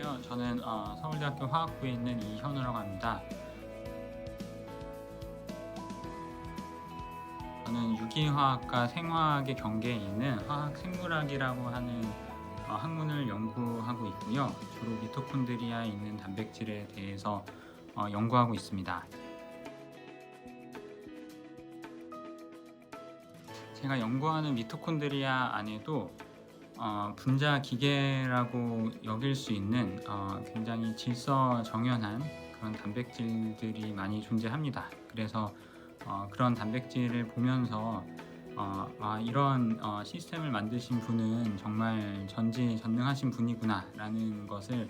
안녕하세요. 저는 어, 서울대학교 화학부에 있는 이현우라고 합니다. 저는 유기화학과 생화학의 경계에 있는 화학생물학이라고 하는 어, 학문을 연구하고 있고요. 주로 미토콘드리아에 있는 단백질에 대해서 어, 연구하고 있습니다. 제가 연구하는 미토콘드리아 안에도 어, 분자 기계라고 여길 수 있는 어, 굉장히 질서 정연한 그런 단백질들이 많이 존재합니다. 그래서 어, 그런 단백질을 보면서 어, 아, 이런 어, 시스템을 만드신 분은 정말 전지전능하신 분이구나라는 것을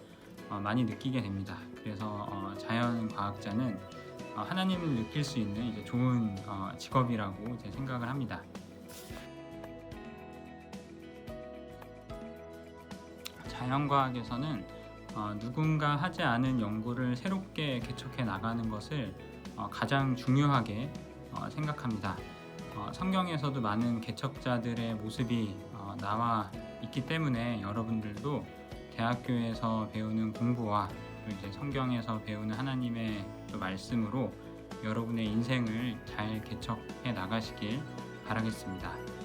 어, 많이 느끼게 됩니다. 그래서 어, 자연 과학자는 어, 하나님을 느낄 수 있는 이제 좋은 어, 직업이라고 생각을 합니다. 자연과학에서는 어, 누군가 하지 않은 연구를 새롭게 개척해 나가는 것을 어, 가장 중요하게 어, 생각합니다. 어, 성경에서도 많은 개척자들의 모습이 어, 나와 있기 때문에 여러분들도 대학교에서 배우는 공부와 또 이제 성경에서 배우는 하나님의 또 말씀으로 여러분의 인생을 잘 개척해 나가시길 바라겠습니다.